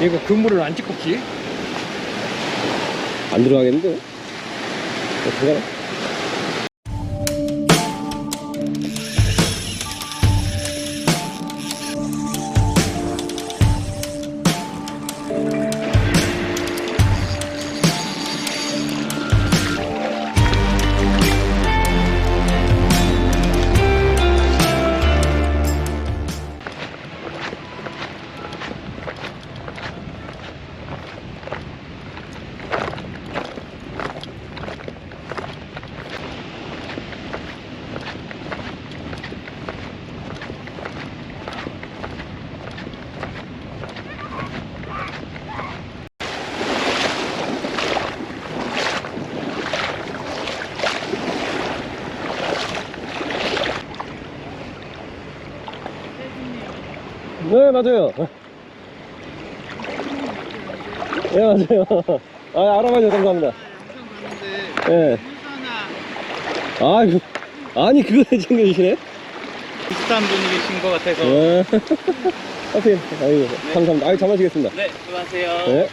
얘가 그물을 안 찍었지? 안 들어가겠는데? 어떡하나? 맞아요. 네, 맞아요. 아, 알아봐줘서 감사합니다. 예. 아이고, 아니, 그걸 챙겨주시네? 비슷한 분이 계신 것 같아서. 네. 하세요. 아이고, 감사합니다. 아이, 잘 마시겠습니다. 네, 수고하세요. 네.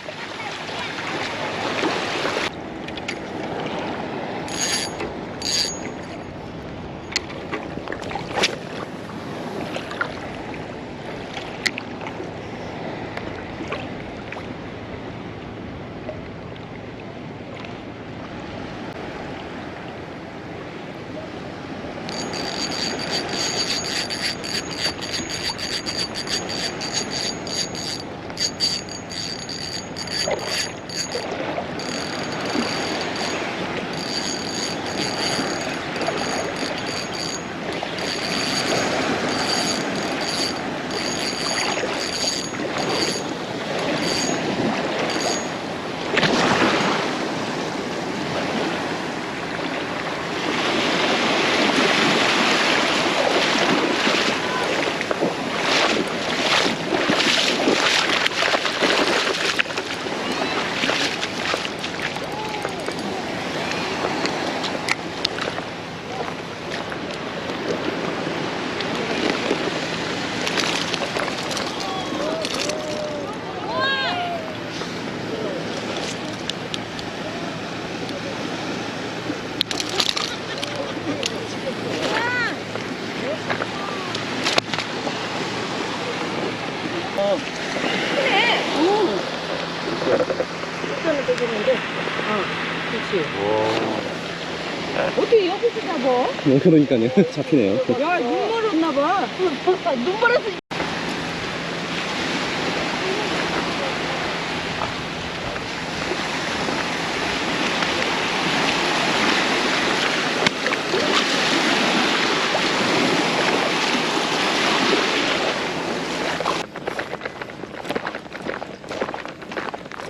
잡아? 네, 그러니까요. 잡히네요. 야, 눈 멀었나봐. 눈 멀었어.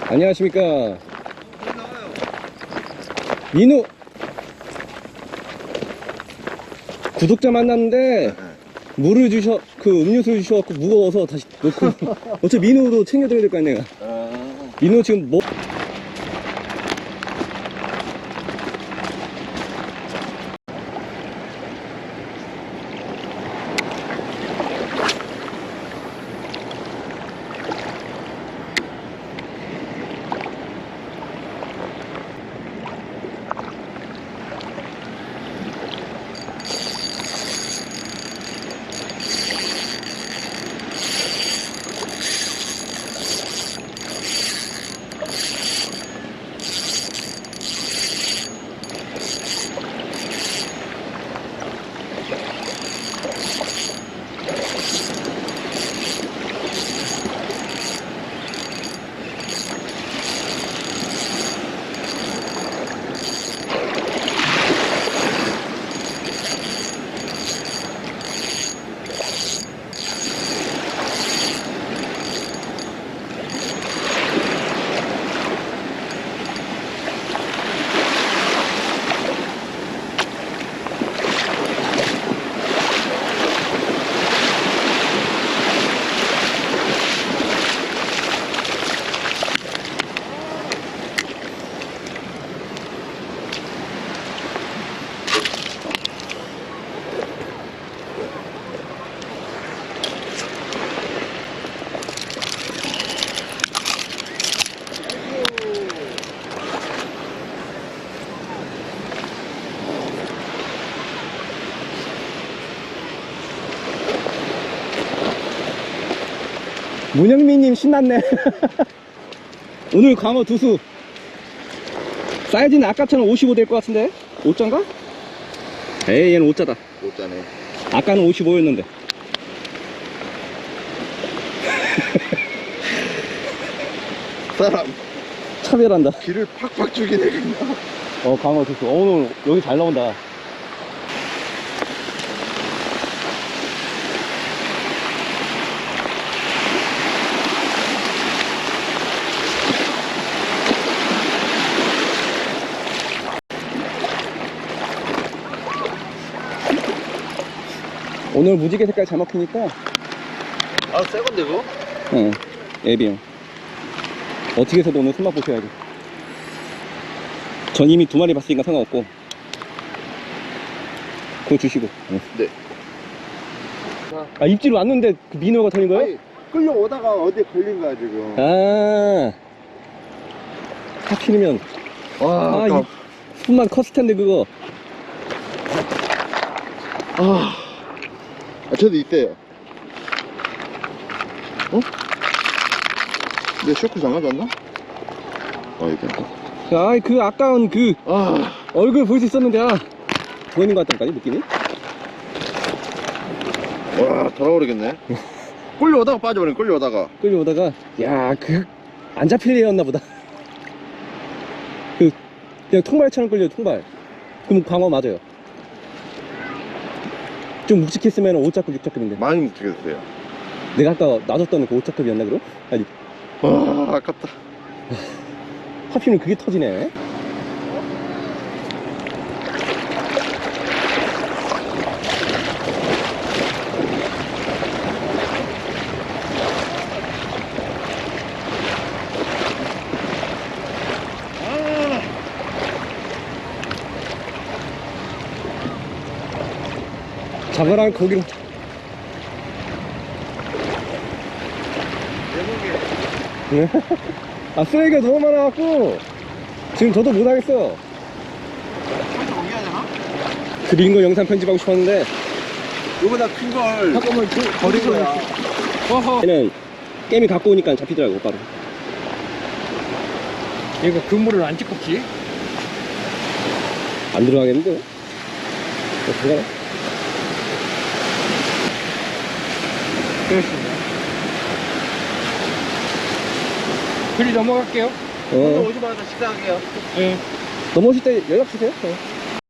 안녕하십니까. 민우! 구독자 만났는데, 물을 주셔, 그 음료수를 주셔갖고 무거워서 다시 놓고. 어차피 민우도 챙겨드려야 될 거 아니야, 내가. 민우 지금 뭐. 문영민님 신났네. 오늘 광어 두수. 사이즈는 아까처럼 55 될 것 같은데? 5자인가? 에이, 얘는 5자다. 못 자네. 아까는 55였는데. 사람 차별한다. 기를 팍팍 죽이네 그냥. 어, 광어 두수. 어, 오늘 여기 잘 나온다. 오늘 무지개 색깔 잘 먹히니까 아, 새 건데 그거? 응, 애비형. 어떻게 해서도 오늘 손맛 보셔야지. 전 이미 두 마리 봤으니까 상관없고. 그거 주시고. 응. 네. 아, 입질 왔는데 그 민호가 털린 거예요? 아니, 끌려오다가 어디에 걸린 거야 지금. 아. 하필이면. 와, 아. 이 손맛 컸을 텐데, 그거. 아, 아, 저도 있대요. 어? 내 쇼크 장가졌나? 어, 이게. 아, 그 아까운 그 아, 얼굴 볼 수 있었는데, 아. 보이는 것 같다니까, 느낌이? 와, 돌아오르겠네. 끌려오다가 빠져버린 끌려오다가. 끌려오다가 야 그 안 잡힐 애였나 보다 그 그냥 통발처럼 끌려 통발 그럼 광어 맞아요 좀 묵직했으면 5자급 6자급인데 많이 묵직했어요. 내가 아까 놔줬던 그 5자급이었나 그럼? 아니 와, 아깝다. 하필이면 그게 터지네 잡아라 거기로 아 쓰레기가 너무 많아갖고 지금 저도 못하겠어 드린 거 영상 편집하고 싶었는데 이거보다 큰 걸. 잠깐만, 버린 거야. 어허. 얘는 게임이 갖고 오니까 잡히더라고 바로 얘가 그물을 안 찌껍지? 안 들어가겠는데? 어, 들어가나? 그렇습니다. 그리 넘어갈게요. 어 오지 마서 식사할게요. 예. 넘어오실 때 연락 주세요 어.